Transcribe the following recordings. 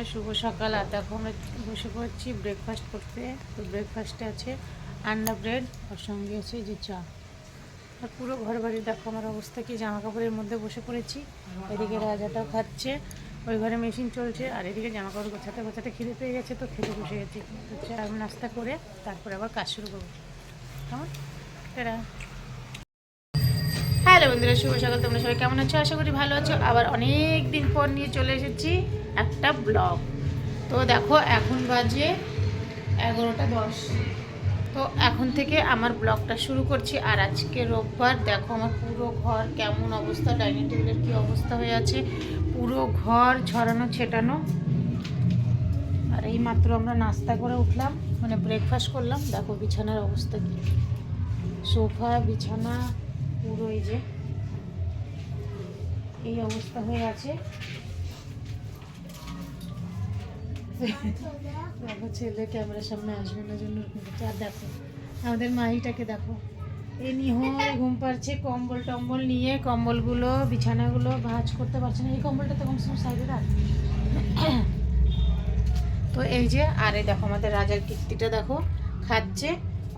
বন্ধুরা শুভ সকাল। আর দেখো আমরা বসে পড়ছি ব্রেকফাস্ট করতে। তো ব্রেকফাস্টে আছে আন্ডা ব্রেড ওর সঙ্গে আছে যে চা। আর পুরো ঘর বাড়ি দেখো আমার অবস্থা কি জামা কাপড়ের মধ্যে বসে পড়েছি। এদিকে রাজাটাও খাচ্ছে। ওই ঘরে মেশিন চলছে। আর এদিকে জামা কাপড় গোছাতে গোছাতে খিদে পেয়ে গেছে তো খেতে বসে গেছি। তো চা, নাস্তা করে তারপরে আবার কাজ শুরু করব। কেমন? এরা হ্যালো বন্ধুরা, শুভ সকাল। তোমরা সবাই কেমন আছো? আশা করি ভালো আছো। আবার অনেক দিন পর নিয়ে চলে এসেছি। একটা ব্লগ। তো দেখো, এখন বাজে এগারোটা দশ। তো এখন থেকে আমার ব্লগটা শুরু করছি। আর আজকে রোববার, দেখো আমার পুরো ঘর কেমন অবস্থা, ডাইনিং টেবিলের কী অবস্থা হয়ে আছে। পুরো ঘর ছড়ানো ছেটানো। আর এই মাত্র আমরা নাস্তা করে উঠলাম মানে ব্রেকফাস্ট করলাম। দেখো বিছানার অবস্থা কী। সোফা, বিছানা, পুরো এই যে এই অবস্থা হয়ে আছে। দেখো, ছেলে ক্যামেরার সামনে আসবে না জন্য আর দেখো, আমাদের মাহিটাকে দেখো। এই নিহয় ঘুম পাচ্ছে কম্বল টম্বল নিয়ে কম্বলগুলো, বিছানাগুলো ভাঁজ করতে পারছে না। এই কম্বলটা তো কমসে কম সাইডে রাখ। তো এই যে, আর এই দেখো, আমাদের রাজার কীর্তিটা দেখো, খাচ্ছে,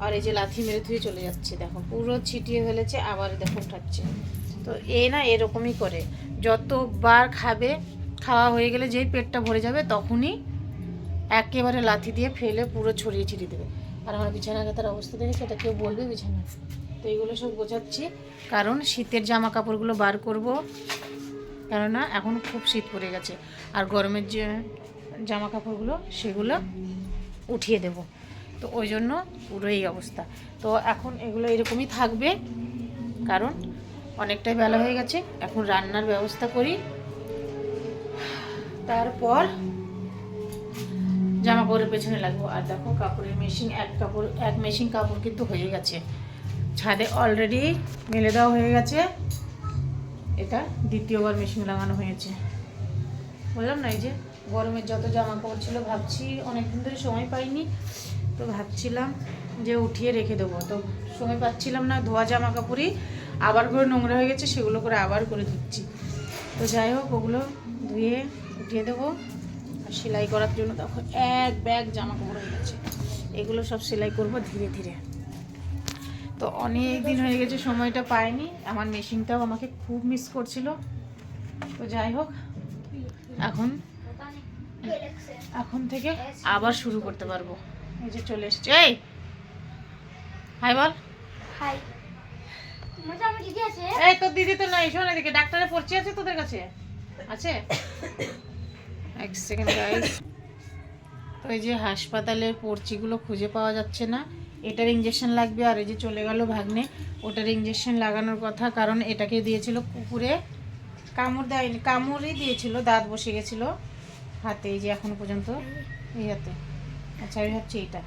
আর এই যে লাথি মেরে ধুয়ে চলে যাচ্ছে। দেখো, পুরো ছিটিয়ে ফেলেছে, আবার দেখো উঠাচ্ছে। তো এ না এরকমই করে। যতবার খাবে, খাওয়া হয়ে গেলে যেই পেটটা ভরে যাবে, তখনই একেবারে লাথি দিয়ে ফেলে পুরো ছড়িয়ে ছিটিয়ে দেবে। আর আমার বিছানা কাতার অবস্থা দেখে সেটা কেউ বলবে বিছানা। তো এইগুলো সব গোছাচ্ছি। কারণ শীতের জামা কাপড়গুলো বার করব। কেননা এখন খুব শীত পড়ে গেছে। আর গরমের যে জামা কাপড়গুলো সেগুলো উঠিয়ে দেব। তো ওই জন্য পুরো এই অবস্থা। তো এখন এগুলো এরকমই থাকবে। কারণ অনেকটাই বেলা হয়ে গেছে। এখন রান্নার ব্যবস্থা করি। তারপর জামা কাপড়ের পেছনে লাগবো। আর দেখো কাপড়ের মেশিন এক কাপড়, এক মেশিন কাপড় কিন্তু হয়ে গেছে। ছাদে অলরেডি মেলে দেওয়া হয়ে গেছে। এটা দ্বিতীয়বার মেশিন লাগানো হয়েছে। বললাম না, এই যে গরমের যত জামা কাপড় ছিল, ভাবছি অনেক দিন ধরে সময় পাইনি, তো ভাবছিলাম যে উঠিয়ে রেখে দেবো। তো সময় পাচ্ছিলাম না, ধোয়া জামা কাপড়ই আবার করে নোংরা হয়ে গেছে, সেগুলো করে আবার করে দিচ্ছি তো যাই হোক, ওগুলো ধুয়ে উঠিয়ে দেবো। সেলাই করার জন্য তখন এক ব্যাগ জামা কাপড় হয়ে গেছে। এগুলো সব সেলাই করব ধীরে ধীরে। তো অনেক দিন হয়ে গেছে সময়টা পাইনি। আমার মেশিনটাও আমাকে খুব মিস করছিল। তো যাই হোক এখন এখন থেকে আবার শুরু করতে পারব। এই যে চলে এসছে। এই! হাই বল। হাই। এই তোর দিদি তো নাই শোন এদিকে ডাক্তারে পরিচয় আছে তোদের কাছে? আছে? এক সেকেন্ড গাইস তো এই যে হাসপাতালের পর্চিগুলো খুঁজে পাওয়া যাচ্ছে না। এটার ইঞ্জেকশন লাগবে আর এই যে চলে গেল ভাগ্নে, ওটার ইঞ্জেকশন লাগানোর কথা, কারণ এটাকে দিয়েছিল কুকুরে। কামড় দেয়নি, কামড়ই দিয়েছিল, দাঁত বসে গেছিল হাতে, এই যে এখনও পর্যন্ত এই হাতে। আচ্ছা আমি ভাবছি এটা।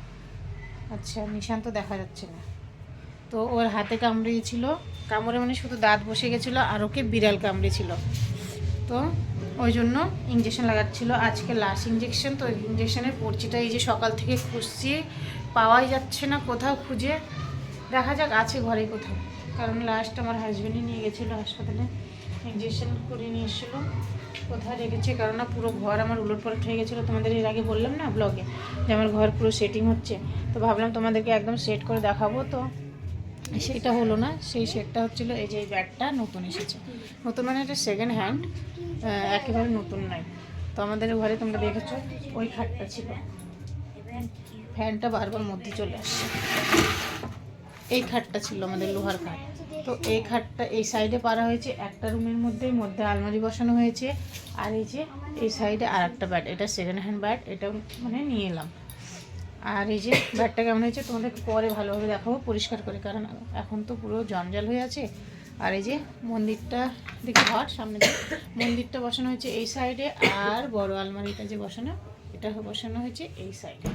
আচ্ছা নিশান তো দেখা যাচ্ছে না। তো ওর হাতে কামড়িয়েছিল, কামড়ে মানে শুধু দাঁত বসে গেছিল আর ওকে বিড়াল কামড়েছিল। তো ওই জন্য ইঞ্জেকশন লাগাচ্ছিল। আজকে লাস্ট ইঞ্জেকশন তো ইঞ্জেকশনের পর্চিটা এই যে সকাল থেকে খুঁজছি, পাওয়াই যাচ্ছে না কোথাও খুঁজে। দেখা যাক, আছে ঘরে কোথাও। কারণ লাস্ট আমার হাজব্যান্ডই নিয়ে গেছিল হাসপাতালে। ইঞ্জেকশন করে নিয়ে এসেছিল। কোথায় রেখেছে কারণ না, পুরো ঘর আমার উলট পালট হয়ে গেছিল। তোমাদের এর আগে বললাম না ব্লগে যে আমার ঘর পুরো সেটিং হচ্ছে। তো ভাবলাম তোমাদেরকে একদম সেট করে দেখাবো তো। সেটা হলো না, সেই সেটটা হচ্ছিল এই যে এই ব্যাগটা নতুন এসেছে। নতুন মানে এটা সেকেন্ড হ্যান্ড একেবারে নতুন নাই। তো আমাদের ঘরে তোমরা দেখেছ, ওই খাটটা ছিল। ফ্যানটা বারবার মধ্যে চলে আসছে। এই খাটটা ছিল আমাদের লোহার খাট। তো এই খাটটা এই সাইডে পারা হয়েছে, একটা রুমের মধ্যে মধ্যে আলমারি বসানো হয়েছে। আর এই যে এই সাইডে আর একটা ব্যাট এটা সেকেন্ড হ্যান্ড ব্যাট এটা মানে নিয়ে এলাম। আর এই যে ব্যাটটা কেমন হয়েছে তোমাদেরকে পরে ভালোভাবে দেখাবো, পরিষ্কার করে, কারণ এখন তো পুরো জঞ্জাল হয়ে আছে। আর এই যে মন্দিরটা, দেখি ঘর সামনে মন্দিরটা বসানো হয়েছে এই সাইডে, আর বড় আলমারিটা যে বসানো, এটা বসানো হয়েছে এই সাইডে।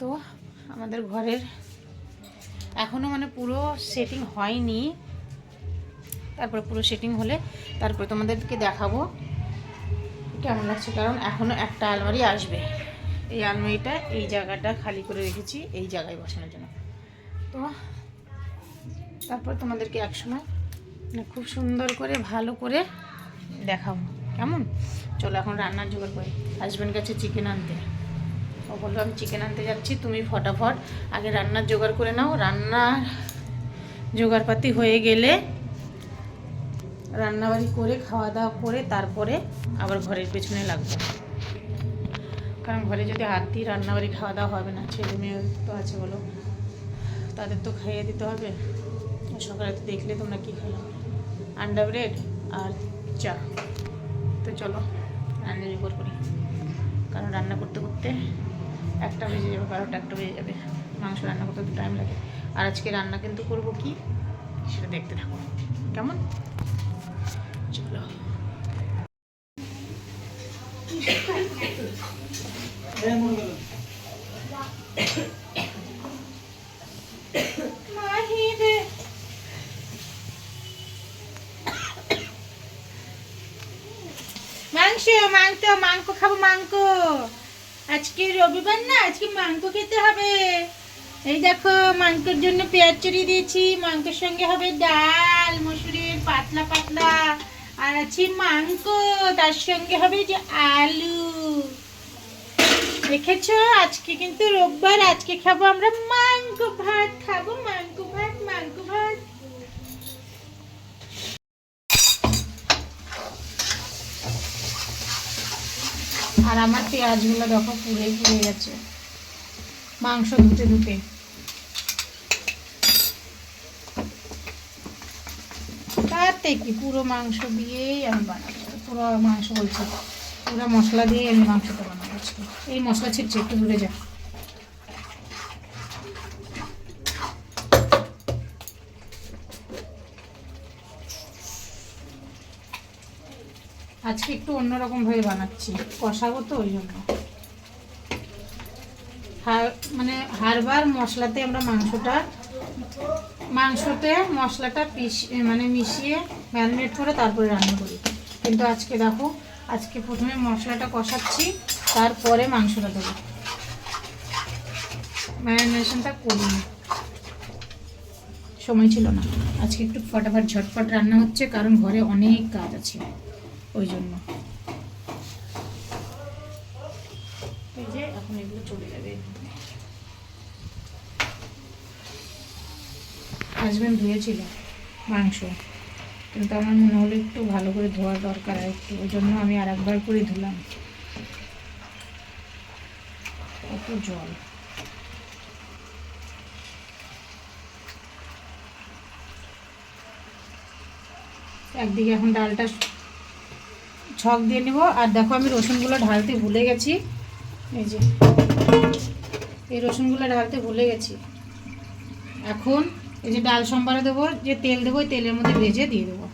তো আমাদের ঘরের এখনও মানে পুরো সেটিং হয়নি। তারপরে পুরো সেটিং হলে তারপরে তোমাদেরকে দেখাবো। কেমন লাগছে? কারণ এখনও একটা আলমারি আসবে। এই আলমারিটা এই জায়গাটা খালি করে রেখেছি, এই জায়গায় বসানোর জন্য। তো তারপর তোমাদেরকে একসময় মানে খুব সুন্দর করে, ভালো করে দেখাবো। কেমন? চলো এখন রান্নার জোগাড় করি। হাজব্যান্ড গেছে চিকেন আনতে। ও বলল, আমি চিকেন আনতে যাচ্ছি, তুমি ফটাফট আগে রান্নার জোগাড় করে নাও। রান্নার জোগাড়পাতি হয়ে গেলে রান্নাবাড়ি করে, খাওয়া দাওয়া করে, তারপরে আবার ঘরের পেছনে লাগবে। কারণ ঘরে যদি হাত দিয়ে রান্নাবাড়ি খাওয়া দাওয়া হবে না, ছেলে মেয়ে তো আছে বলো, তাদের তো খাইয়ে দিতে হবে। সকালে তো দেখলে তোমরা কী খেলাম আন্ডা ব্রেড আর চা। তো চলো, রান্না জোগাড় করি। কারণ রান্না করতে করতে একটা বেজে যাবে, বারোটা একটা বেজে যাবে। মাংস রান্না করতে তো টাইম লাগে। আর আজকে রান্না কিন্তু করব কি? সেটা দেখতে থাকো। কেমন? চলো। মাংস মাংস মাংস খাব, মাংস। আজকে রবিবার না, আজকে মাংস খেতে হবে। এই দেখো, মাংসের জন্য পেঁয়াজ চড়িয়ে দিয়েছি। মাংসের সঙ্গে হবে ডাল, মসুরির পাতলা পাতলা। আর আছে মাংস, তার সঙ্গে হবে যে আলু। দেখেছ আজকে কিন্তু রোববার, আজকে খাব আমরা মাংস ভাত, খাব মাংস ভাত মাংস ভাত। আর আমার পেঁয়াজগুলো দেখো পুড়ে পুড়ে গেছে। মাংস ধুতে ধুতে তাতে কি পুরো মাংস দিয়েই আমি বানাবো। পুরো মাংস বলছি। পুরো মশলা দিয়ে আমি মাংসটা বানাবো এই মশলা ছিটছে, একটু দূরে যা। আজকে একটু অন্যরকম ভাবে বানাচ্ছি, কষাবো তো ওই জন্য। মানে হারবার মশলাতে আমরা মাংসটা, মাংসতে মশলাটা পিস মানে মিশিয়ে ম্যারিনেট করে তারপরে রান্না করি। কিন্তু আজকে দেখো আজকে প্রথমে মশলাটা কষাচ্ছি, তারপরে মাংসটা দেবো। ম্যারিনেশনটা করিনি সময় ছিল না। আজকে একটু ফটাফট ঝটপট রান্না হচ্ছে, কারণ ঘরে অনেক কাজ আছে, ওই জন্য। যে, এখন এগুলো চলে যাবে। ধুয়েছিল মাংস। কিন্তু আমার মনে হলো একটু ভালো করে ধোয়ার দরকার আর একটু, ওই জন্য আমি আর একবার করে ধুলাম। কত জল। একদিকে এখন ডালটা ছক দিয়ে নেব, আর দেখো আমি রসুনগুলো ঢালতে ভুলে গেছি। এই যে, এই রসুনগুলো ঢালতে ভুলে গেছি। এখন এই যে ডাল সম্বারে দেবো, যে তেল দেবো, ওই তেলের মধ্যে ভেজে দিয়ে দেবো।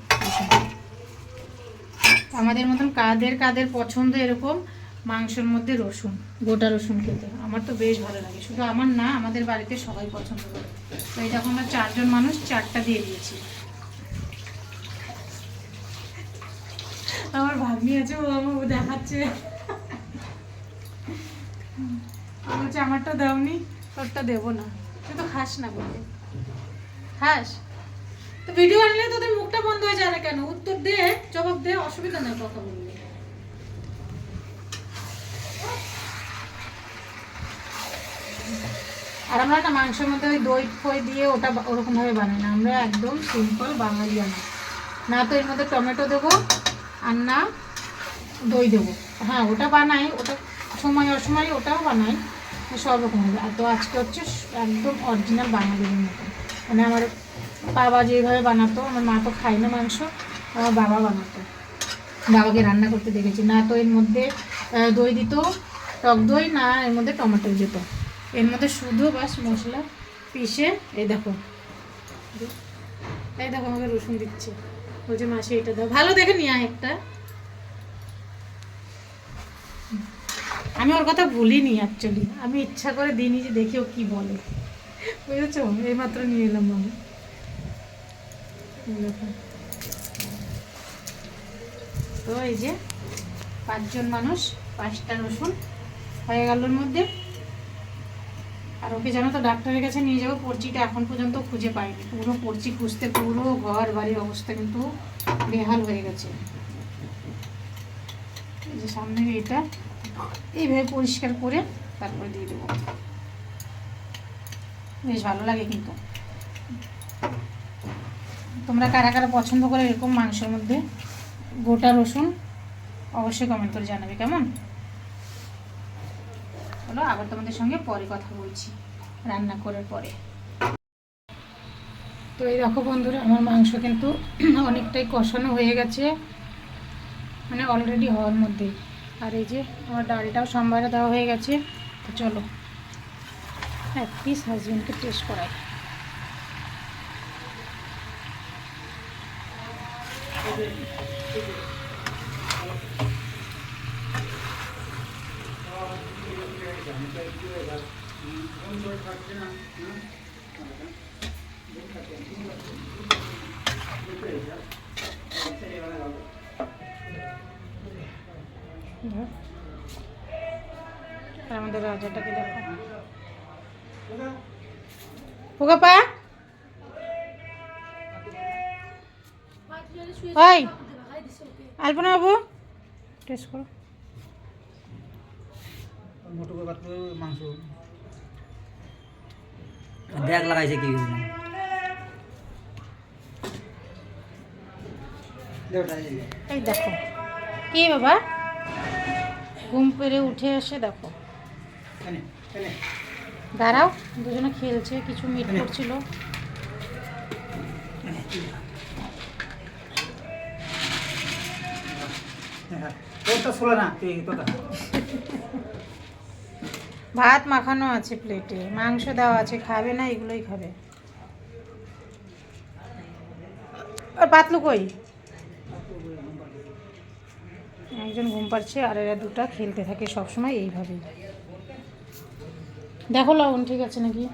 আমাদের মতন কাদের কাদের পছন্দ এরকম, মাংসের মধ্যে রসুন, গোটা রসুন খেতে। আমার তো বেশ ভালো লাগে। শুধু আমার না, আমাদের বাড়িতে সবাই পছন্দ করে। তো এই দেখো আমরা চারজন মানুষ চারটা দিয়ে দিয়েছি। আমার ভাগ্নি আছে, ও আমার দেখাচ্ছে। বলছে, আমারটা দাওনি? তোরটা দেবো না। তুই তো খাস না বলে খাস তো ভিডিও আনলে তোদের মুখটা বন্ধ হয়ে যাবে কেন? উত্তর দে, জবাব দে, অসুবিধা নেই কথা বললে। আর আমরা একটা মাংসের মধ্যে ওই দই ফই দিয়ে ওটা ওরকমভাবে বানাই না। আমরা একদম সিম্পল বাঙালি আনি না তো এর মধ্যে টমেটো দেবো, আর না দই দেবো। হ্যাঁ ওটা বানাই, ওটা সময় অসময় ওটাও বানাই সব রকম হবে। আর তো আজকে হচ্ছে একদম অরিজিনাল বাঙালির মতো। মানে আমার বাবা যেভাবে বানাতো, আমার মা তো খায় না মাংস, আমার বাবা বানাতো। বাবাকে রান্না করতে দেখেছি। না তো এর মধ্যে দই দিত, টক দই, না এর মধ্যে টমেটো দিত। এর মধ্যে শুধু বাস মশলা পিষে, এই দেখো। এই দেখো আমাকে রসুন দিচ্ছে। বলছে, মাসে, এটা দাও। ভালো দেখে নিয়ে একটা। আমি ওর কথা ভুলিনি অ্যাকচুয়ালি আমি ইচ্ছা করে দিইনি যে দেখি ও কি বলে। বুঝেছ এইমাত্র নিয়ে এলাম আমি তো এই যে পাঁচজন মানুষ, পাঁচটা রসুন হয়ে গেল মধ্যে। আর ওকে জানো তো ডাক্তারের কাছে নিয়ে যাব পর্চিটা এখন পর্যন্ত খুঁজে পাইনি। পুরো পর্চি খুঁজতে পুরো ঘর বাড়ির অবস্থা কিন্তু বেহাল হয়ে গেছে। এই যে সামনে এটা এইভাবে পরিষ্কার করে তারপরে দিয়ে দেবো। বেশ ভালো লাগে কিন্তু। তোমরা কারা কারা পছন্দ করে এরকম মাংসের মধ্যে, গোটা রসুন অবশ্যই কমেন্ট করে জানাবে, কেমন? হলো আবার তোমাদের সঙ্গে পরে কথা বলছি, রান্না করার পরে। তো এই দেখো বন্ধুরা, আমার মাংস কিন্তু অনেকটাই কষানো হয়ে গেছে মানে অলরেডি হওয়ার মধ্যে। আর এই যে, আমার ডালটাও সম্বারে দেওয়া হয়ে গেছে, তো চলো। এক পিস হাজবেন্ডকে টেস্ট করাই। আর আমাদের রাজাটাকে দেখো ওগা পা ওই। আলপনা বাবু টেস্ট করো। মাংস ব্যাগ লাগাইছে কি এই দেখো। কি বাবা? ঘুম পেরে উঠে এসে দেখো। দাঁড়াও। দুজনে খেলছে কিছু মিট করছিল। না তুই তোরটা ভাত মাখানো আছে প্লেটে মাংস দেওয়া আছে খাবে না এগুলোই খাবে। আর পাতলু কই? একজন ঘুম পাচ্ছে আর এরা দুটা খেলতে থাকে সবসময় এইভাবেই। দেখো লবণ, ঠিক আছে নাকি?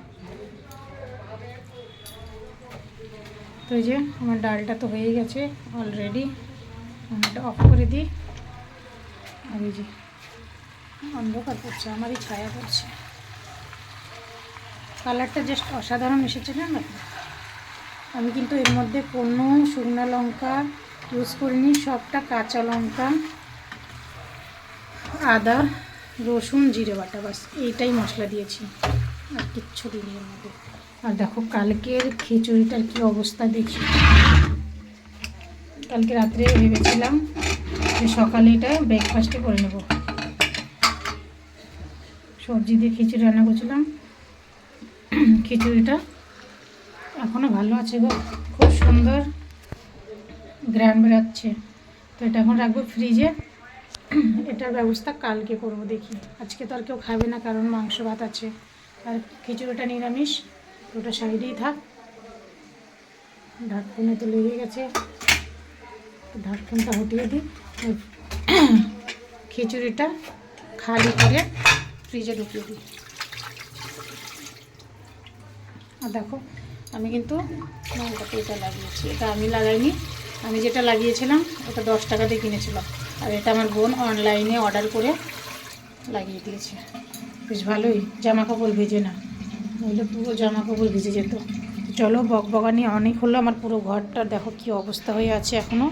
তো যে আমার ডালটা তো হয়ে গেছে অলরেডি আমি এটা অফ করে দিই। আর যে অন্ধকার পড়ছে আমারই ছায়া পড়ছে। কালারটা জাস্ট অসাধারণ এসেছে না আমি কিন্তু এর মধ্যে কোনো শুকনো লঙ্কা ইউজ করিনি, সবটা কাঁচা লঙ্কা, আদা রসুন, জিরে বাটা, বাস এইটাই মশলা দিয়েছি। আর কিচ্ছু দিইনি মধ্যে। আর দেখো, কালকের খিচুড়িটার কি অবস্থা দেখি। কালকে রাত্রে ভেবেছিলাম যে সকালে এটা ব্রেকফাস্টে করে নেব। সবজি দিয়ে খিচুড়ি রান্না করছিলাম। খিচুড়িটা এখনও ভালো আছে গো। খুব সুন্দর, গ্রান বেরাচ্ছে। তো এটা এখন রাখব ফ্রিজে এটার ব্যবস্থা কালকে করব দেখি। আজকে তো আর কেউ খাবে না, কারণ মাংস ভাত আছে। আর খিচুড়িটা নিরামিষ, ওটা সাইডেই থাক। ঢাকনে তো লেগে গেছে। ঢাকনটা হটিয়ে দিই। খিচুড়িটা খালি করে ফ্রিজে ঢুকিয়ে দিই। আর দেখো, আমি কিন্তু লঙ্কাতে এটা লাগিয়েছি। এটা আমি লাগাইনি। আমি যেটা লাগিয়েছিলাম, ওটা দশ টাকা দিয়ে কিনেছিলাম। আর এটা আমার বোন অনলাইনে অর্ডার করে লাগিয়ে দিয়েছে। বেশ ভালোই জামা কাপড় ভেজে না। নইলে পুরো জামা কাপড় ভিজে যেত। চলো বক বগানি অনেক হলো, আমার পুরো ঘরটা দেখো কি অবস্থা হয়ে আছে এখনও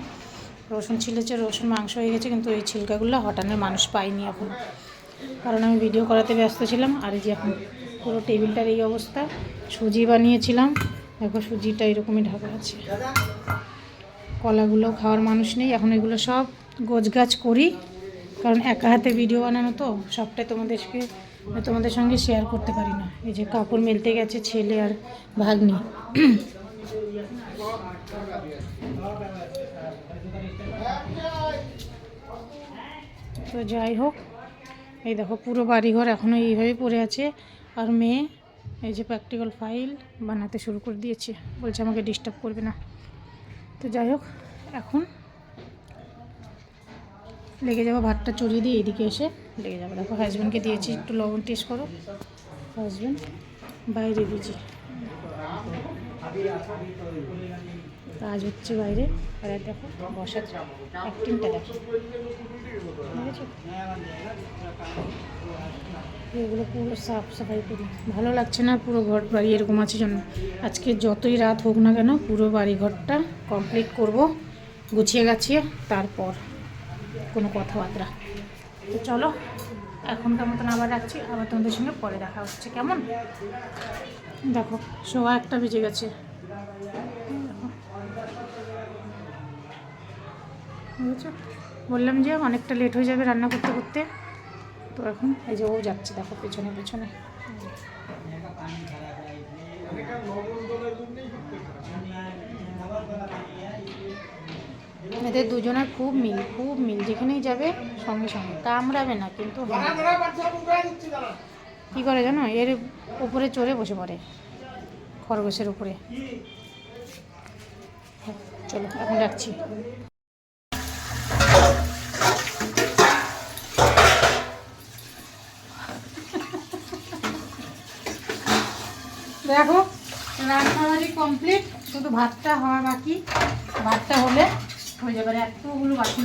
রসুন ছিলেছে, রসুন মাংস হয়ে গেছে, কিন্তু এই ছিলকাগুলো হটানোর মানুষ পাইনি এখনও কারণ আমি ভিডিও করাতে ব্যস্ত ছিলাম, আর এই যে এখন পুরো টেবিলটার এই অবস্থা। সুজি বানিয়েছিলাম, দেখো সুজিটা এরকমই ঢাকা আছে। কলাগুলো খাওয়ার মানুষ নেই, এখন এগুলো সব গোছগাছ করি, কারণ একা হাতে ভিডিও বানানো তো, সবটাই তোমাদেরকে, তোমাদের সঙ্গে শেয়ার করতে পারি না। এই যে কাপড় মেলতে গেছে ছেলে আর ভাগ্নি। তো যাই হোক, এই দেখো পুরো বাড়িঘর এখনও এইভাবেই পড়ে আছে, আর মেয়ে এই যে প্র্যাকটিক্যাল ফাইল বানাতে শুরু করে দিয়েছে, বলছে আমাকে ডিস্টার্ব করবে না। তো যাই হোক, এখন লেগে যাব, ভাতটা চড়িয়ে দিয়ে এদিকে এসে লেগে যাব। দেখো হাজব্যান্ডকে দিয়েছি, একটু লবণ টেস্ট করো। হাজব্যান্ড বাইরে দিয়েছি। কাজ হচ্ছে বাইরে। আর দেখো, বসার অ্যাক্টিংটা দেখো। এগুলো পুরো সাফ সাফাই করি। ভালো লাগছে না, পুরো ঘর বাড়ি এরকম আছে জন্য। আজকে যতই রাত হোক না কেন, পুরো বাড়ি ঘরটা কমপ্লিট করব, গুছিয়ে গাছিয়ে, তারপর। কোনো কথাবার্তা। তো চলো, এখনকার মতন আবার রাখছি, আবার তোমাদের সঙ্গে পরে দেখা হচ্ছে, কেমন? দেখো, সোয়া একটা বেজে গেছে। বুঝেছ? বললাম যে অনেকটা লেট হয়ে যাবে রান্না করতে করতে। তো এখন এই যে ও যাচ্ছে, দেখো পেছনে পেছনে। এদের দুজনের খুব মিল খুব মিল, যেখানেই যাবে সঙ্গে সঙ্গে। কামড়াবে না, কিন্তু কী করে জানো? এর উপরে চড়ে বসে পড়ে, খরগোশের উপরে। চলো, এখন রাখছি। দেখো, রান্নাবাড়ি কমপ্লিট শুধু ভাতটা হওয়া বাকি। ভাতটা হলে হয়ে যাবে। আর এতগুলো বাসন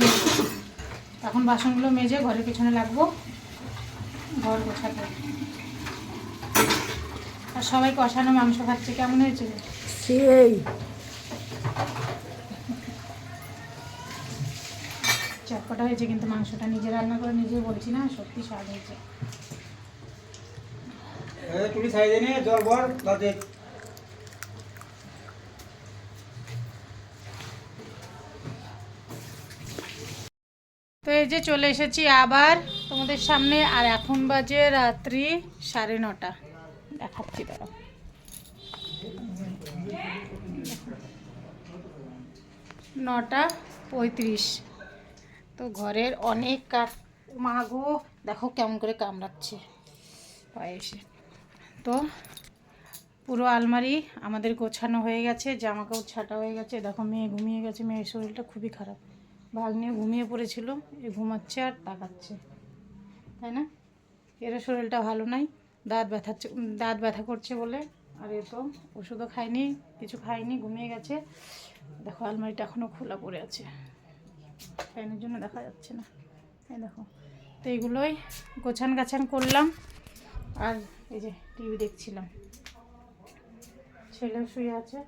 এখন বাসনগুলো মেজে ঘরের পেছনে লাগবো। ঘর গোছাতে। আর সবাই কষানো মাংস খাচ্ছে। কেমন হয়েছে? সেই। চটপটা হয়েছে কিন্তু মাংসটা। নিজে রান্না করে নিজে বলছি না সত্যি স্বাদ হয়েছে। তুলি ছাই দিয়ে নিয়ে জল ভর এই যে চলে এসেছি আবার তোমাদের সামনে, আর এখন বাজে রাত্রি সাড়ে নটা। দেখাচ্ছি তারা নটা পঁয়ত্রিশ। তো ঘরের অনেক কাঠ মাগো দেখো কেমন করে কামড়াচ্ছে। পায়ে এসে। তো পুরো আলমারি আমাদের গোছানো হয়ে গেছে জামা কাপড় ছাটা হয়ে গেছে। দেখো মেয়ে ঘুমিয়ে গেছে, মেয়ের শরীরটা খুবই খারাপ। ভাগ্নে ঘুমিয়ে পড়েছিল এ ঘুমাচ্ছে আর তাকাচ্ছে তাই না? এরও শরীরটা ভালো নাই দাঁত উম, দাঁত ব্যথা করছে বলে আর এ তো ওষুধও খায়নি কিছু খায়নি ঘুমিয়ে গেছে। দেখো আলমারিটা এখনও খোলা পড়ে আছে। ফ্যানের জন্য দেখা যাচ্ছে না। এই দেখো তো এইগুলোই গোছান গাছান করলাম আর এই যে টিভি দেখছিলাম। ছেলে শুয়ে আছে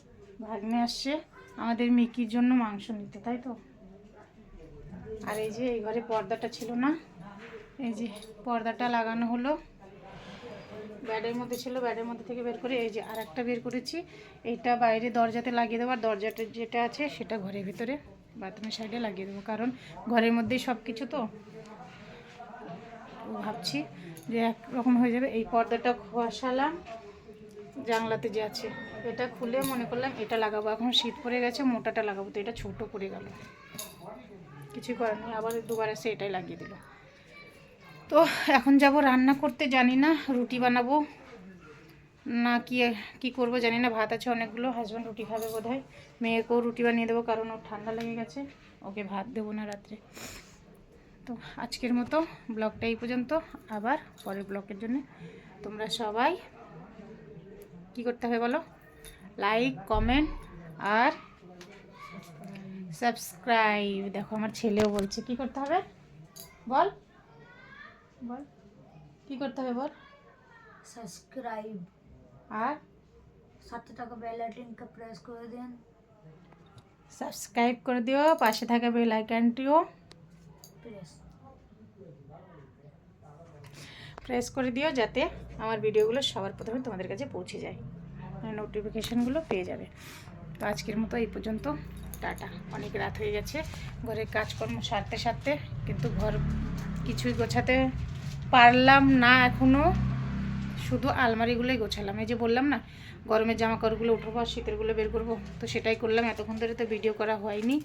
ভাগ্নে আসছে আমাদের মিকির জন্য মাংস নিতে তাই তো? আর এই যে এই ঘরে পর্দাটা ছিল না, এই যে পর্দাটা লাগানো হলো। ব্যাডের মধ্যে ছিল ব্যাডের মধ্যে থেকে বের করে এই যে আর একটা বের করেছি। এইটা বাইরে দরজাতে লাগিয়ে দেবো, আর দরজাটা যেটা আছে সেটা ঘরের ভিতরে, বাথরুমের সাইডে লাগিয়ে দেবো। কারণ ঘরের মধ্যেই সব কিছু তো ভাবছি যে একরকম হয়ে যাবে। এই পর্দাটা খসালাম জানলাতে যে আছে। এটা খুলে মনে করলাম এটা লাগাবো। এখন শীত পড়ে গেছে, মোটাটা লাগাবো। তো এটা ছোট পড়ে গেল। কিছু করার নেই, আবার দুবার এসে এটাই লাগিয়ে দিল। তো এখন যাব রান্না করতে, জানি না, রুটি বানাবো, না কি কি করব জানি না, ভাত আছে অনেকগুলো হাজব্যান্ড রুটি খাবে বোধ হয় মেয়েকেও রুটি বানিয়ে দেবো কারণ ওর ঠান্ডা লেগে গেছে, ওকে ভাত দেবো না রাত্রে। তো আজকের মতো ব্লগটা এই পর্যন্ত, আবার পরের ব্লগের জন্য। তোমরা সবাই কি করতে হবে বলো? লাইক কমেন্ট আর সাবস্ক্রাইব। দেখো আমার ছেলেও বলছে কি করতে হবে? বল। বল। কি করতে হবে বল? সাবস্ক্রাইব। আর? সাথে টাকা বেল আইকনটা প্রেস করে দিন। সাবস্ক্রাইব করে দিও পাশে থাকা বেল আইকনটিও। প্রেস। প্রেস করে দিও যাতে আমার ভিডিওগুলো সবার প্রথমে তোমাদের কাছে পৌঁছে যায়। নোটিফিকেশানগুলো পেয়ে যাবে। তো আজকের মতো এই পর্যন্ত। টাটা। অনেক রাত হয়ে গেছে। ঘরের কাজকর্ম সারতে সারতে কিন্তু ঘর কিছুই গোছাতে পারলাম না এখনও শুধু আলমারিগুলোই গোছালাম। এই যে বললাম না, গরমের জামা কাপড়গুলো উঠবো আর শীতেরগুলো বের করব, তো সেটাই করলাম। এতক্ষণ ধরে তো ভিডিও করা হয়নি,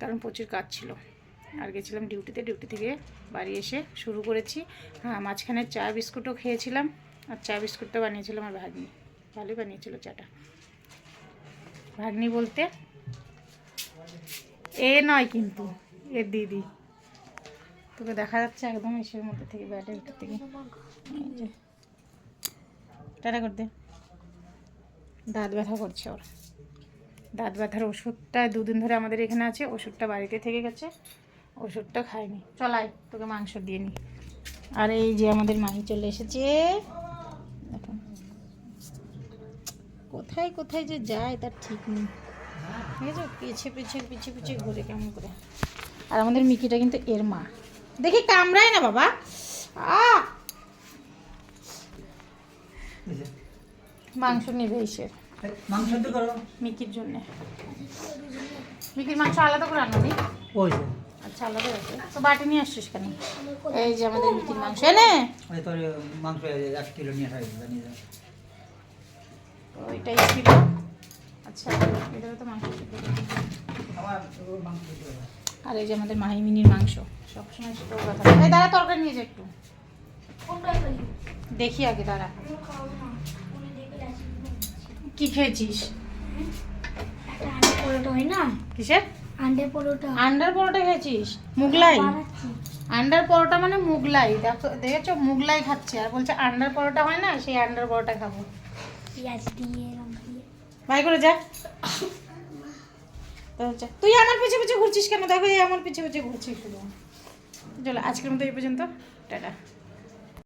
কারণ প্রচুর কাজ ছিল। আর গেছিলাম ডিউটিতে, ডিউটি থেকে বাড়ি এসে শুরু করেছি। হ্যাঁ মাঝখানে চা বিস্কুটও খেয়েছিলাম আর চা বিস্কুটটা বানিয়েছিলাম আমার ভাগ্নি। ভালোই বানিয়েছিল চাটা। ভাগ্নি বলতে এ নয় কিন্তু এর দিদি। তোকে দেখা যাচ্ছে একদম এসের মধ্যে থেকে, ব্যাটের ভিতর থেকে। টাটা করতে দাঁত ব্যথা করছে ওর। দাঁত ব্যথার ওষুধটা দুদিন ধরে আমাদের এখানে আছে, ওষুধটা বাড়িতে থেকে গেছে, ওষুধটা খাইনি চলাই তোকে মাংস দিয়ে নি। আর এই যে আমাদের মাই চলে এসেছে। কোথায় কোথায় যে যায়, তার ঠিক নেই। ঠিক আছে পিছে পিছে পিছে পিছে ঘুরে কেমন করে? আর আমাদের মিকিটা কিন্তু এর মা। দেখি কামড়ায় না বাবা। আ মাংস নেবে এসে। মাংস তো করো। মিকির জন্য। মিকির মাংস আলাদা করে আনো ওই আচ্ছা আলাদা আছে তো বাটি নিয়ে আসছিস কেন? এই যে আমাদের মিকির মাংস এনে তোর মাংস এক কিলো নিয়ে আসা ওইটাই ছিল। আচ্ছা তো মাংস। আর এই যে আমাদের মাহিমিনির মাংস সবসময় সেটাও কথা। এই দাঁড়া তরকারি নিয়ে যা একটু। দেখি আগে দাঁড়া। কি খেয়েছিস? একটা পরোটা হয় না? কিসের? আন্ডে পরোটা। আন্ডার পরোটা খেয়েছিস? মুগলাই? আন্ডার পরোটা মানে মুগলাই। দেখো দেখেছ? মুগলাই খাচ্ছে। আর বলছে আন্ডার পরোটা হয় না সেই আন্ডার পরোটা খাব। পেঁয়াজ দিয়ে ভাই করে যা। তুই আমার পিছে পিছে ঘুরছিস কেন? দেখো আমার পিছে পিছে ঘুরছিস শুধু। চলো, আজকের মতো এই পর্যন্ত। টাটা।